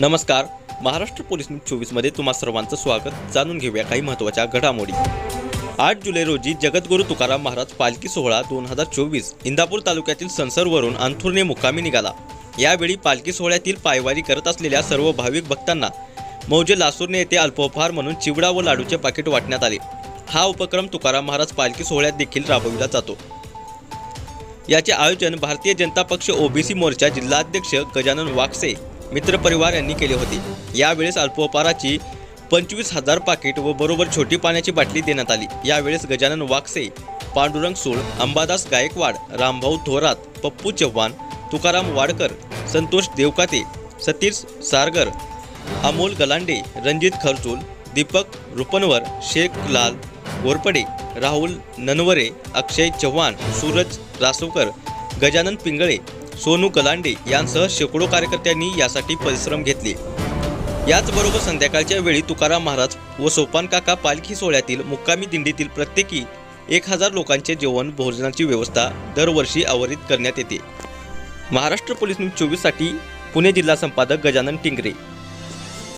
नमस्कार. Maharashtra police news चोवीसमध्ये तुम्हा सर्वांचं स्वागत. जाणून घेऊया काही महत्त्वाच्या घडामोडी. आठ जुलै रोजी जगद्गुरू तुकाराम महाराज पालखी सोहळा दोन हजार चोवीस इंदापूर तालुक्यातील संसरवरून अंथुरने मुक्कामी निघाला. यावेळी पालखी सोहळ्यातील पायवारी करत असलेल्या सर्व भाविक भक्तांना मौजे लासूरने येथे अल्पोपहार म्हणून चिवडा व लाडूचे पाकिट वाटण्यात आले. हा उपक्रम तुकाराम महाराज पालखी सोहळ्यात देखील राबविला जातो. याचे आयोजन भारतीय जनता पक्ष ओबीसी मोर्चा जिल्हाध्यक्ष गजानन वाकसे मित्रपरिवार यांनी केले होते. यावेळेस अल्पोपहाराची पंचवीस हजार पाकिट व बरोबर छोटी पाण्याची बाटली देण्यात आली. यावेळेस गजानन वाकसे पांडुरंग सूळ अंबादास गायकवाड रामभाऊ थोरात पप्पू चव्हाण तुकाराम वाडकर संतोष देवकाते सतीश सारगर अमोल गलांडे रणजित खरचूल दीपक रुपनवर शेख लाल गोरपडे राहुल ननवरे अक्षय चव्हाण सूरज रासोकर गजानन पिंगळे सोनू गलांडे यांसह शेकडो कार्यकर्त्यांनी यासाठी परिश्रम घेतले. याचबरोबर संध्याकाळच्या वेळी तुकाराम महाराज व सोपान काका पालखी सोहळ्यातील मुक्कामी दिंडीतील प्रत्येकी एक हजार लोकांचे जेवण भोजनाची व्यवस्था दरवर्षी आवरित करण्यात येते. महाराष्ट्र पोलीस न्यूज चोवीससाठी पुणे जिल्हा संपादक गजानन टिंगरे.